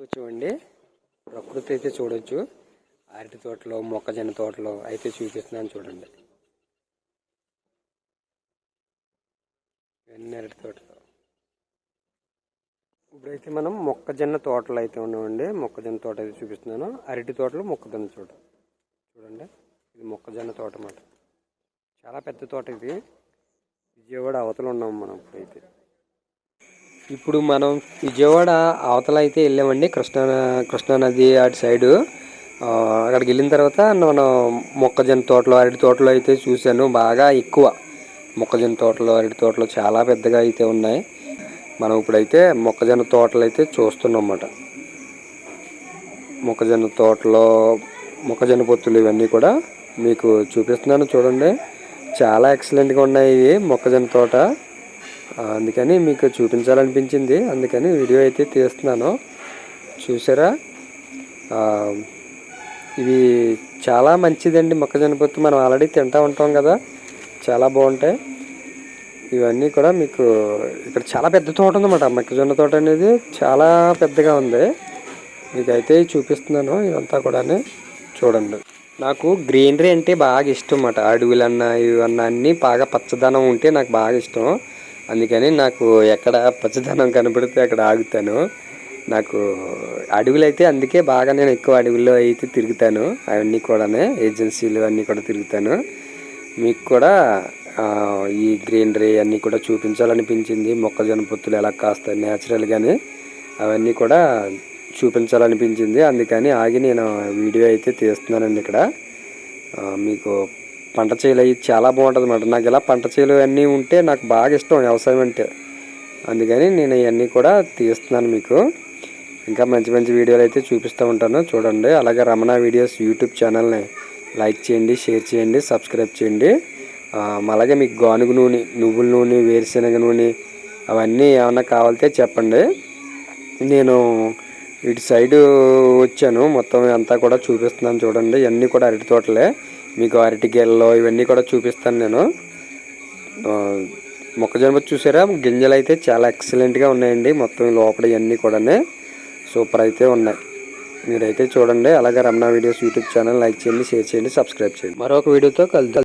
చూడండి. ప్రకృతి అయితే చూడొచ్చు. అరటి తోటలో మొక్కజొన్న తోటలో అయితే చూపిస్తున్నాను చూడండి. ఇవన్నీ అరటి తోటలో? ఇప్పుడైతే మనం మొక్కజొన్న తోటలు అయితే ఉన్నామండి. మొక్కజొన్న తోట అయితే చూపిస్తున్నాను. అరటి తోటలు మొక్కజొన్న తోట. చూడండి. ఇది మొక్కజొన్న తోట అన్నమాట. చాలా పెద్ద తోట ఇది. విజయవాడ అవతలు ఉన్నాం మనం ఇప్పుడైతే. ఇప్పుడు మనం విజయవాడ అవతల అయితే వెళ్ళామండి. కృష్ణా కృష్ణానది అటు సైడు. అక్కడికి వెళ్ళిన తర్వాత మనం మొక్కజొన్న తోటలో అరటి తోటలో అయితే చూశాను. బాగా ఎక్కువ మొక్కజొన్న తోటలో అరటి తోటలో చాలా పెద్దగా అయితే ఉన్నాయి. మనం ఇప్పుడైతే మొక్కజొన్న తోటలు అయితే చూస్తున్నాం అన్నమాట. మొక్కజొన్న తోటలో మొక్కజొన్న పొత్తులు ఇవన్నీ కూడా మీకు చూపిస్తున్నాను చూడండి. చాలా ఎక్సలెంట్గా ఉన్నాయి ఇవి మొక్కజొన్న తోట. అందుకని మీకు చూపించాలనిపించింది. అందుకని వీడియో అయితే తీస్తున్నాను. చూసారా? ఇవి చాలా మంచిదండి. మొక్కజొన్న పొత్తు మనం ఆల్రెడీ తింటూ ఉంటాం కదా. చాలా బాగుంటాయి. ఇవన్నీ కూడా మీకు ఇక్కడ చాలా పెద్ద తోట ఉందన్నమాట. మొక్కజొన్న తోట అనేది చాలా పెద్దగా ఉంది. మీకు అయితే చూపిస్తున్నాను. ఇదంతా కూడా చూడండి. నాకు గ్రీనరీ అంటే బాగా ఇష్టం అన్నమాట. అడవులన్నా ఇవన్నా అన్నీ బాగా పచ్చదనం ఉంటే నాకు బాగా ఇష్టం. అందుకని నాకు ఎక్కడ పచ్చదనం కనపడితే అక్కడ ఆగుతాను. నాకు అడవులు అయితే అందుకే బాగా నేను ఎక్కువ అడవుల్లో అయితే తిరుగుతాను. అవన్నీ కూడానే ఏజెన్సీలు అన్నీ కూడా తిరుగుతాను. మీకు కూడా ఈ గ్రీనరీ అన్నీ కూడా చూపించాలనిపించింది. మొక్కజొన్న పొత్తులు ఎలా కాస్తాయి న్యాచురల్గానే అవన్నీ కూడా చూపించాలనిపించింది. అందుకని ఆగి నేను వీడియో అయితే తీస్తున్నానండి ఇక్కడ. మీకు పంట చేలు అవి చాలా బాగుంటుంది అన్నమాట నాకు ఇలా పంట చేలు అన్నీ ఉంటే నాకు బాగా ఇష్టం వ్యవసాయం అంటే. అందుకని నేను ఇవన్నీ కూడా తీస్తున్నాను మీకు. ఇంకా మంచి మంచి వీడియోలు అయితే చూపిస్తూ ఉంటాను. చూడండి. అలాగే రమణ వీడియోస్ యూట్యూబ్ ఛానల్ని లైక్ చేయండి షేర్ చేయండి సబ్స్క్రైబ్ చేయండి. అలాగే మీకు గానుగు నూనె నువ్వుల నూనె వేరుశనగ నూనె అవన్నీ ఏమన్నా కావాలితే చెప్పండి. నేను ఇటు సైడు వచ్చాను. మొత్తం అంతా కూడా చూపిస్తున్నాను చూడండి. ఇవన్నీ కూడా అరటి తోటలే. మీకు అరటి గెల్లో ఇవన్నీ కూడా చూపిస్తాను నేను. మొక్కజొన్న చూసారా? గింజలు అయితే చాలా ఎక్సలెంట్గా ఉన్నాయండి. మొత్తం లోపల ఇవన్నీ కూడా సూపర్ అయితే ఉన్నాయి. మీరైతే చూడండి. అలాగే Ramana videos YouTube channel like చేయండి షేర్ చేయండి సబ్స్క్రైబ్ చేయండి. మరొక వీడియోతో కలుద్దాం.